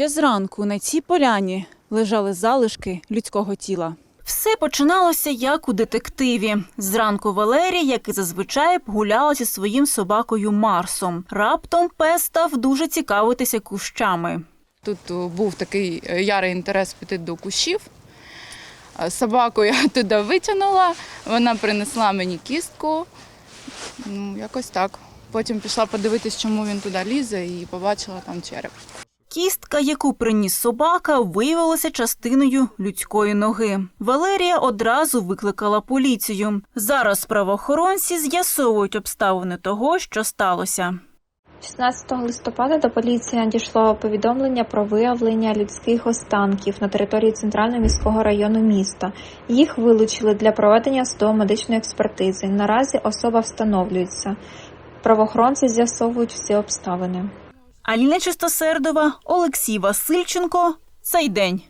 Ще зранку на цій поляні лежали залишки людського тіла. Все починалося як у детективі. Зранку Валерій, як і зазвичай, гуляла зі своїм собакою Марсом. Раптом пес став дуже цікавитися кущами. Тут був такий е, ярий інтерес піти до кущів. Собаку я туди витягнула, вона принесла мені кістку. Ну, якось так. Потім пішла подивитись, чому він туди лізе, і побачила там череп. Кістка, яку приніс собака, виявилася частиною людської ноги. Валерія одразу викликала поліцію. Зараз правоохоронці з'ясовують обставини того, що сталося. 16 листопада до поліції надійшло повідомлення про виявлення людських останків на території центрального міського району міста. Їх вилучили для проведення судово-медичної експертизи. Наразі особа встановлюється. Правоохоронці з'ясовують всі обставини. Аліна Чистосердова, Олексій Васильченко. Цей день.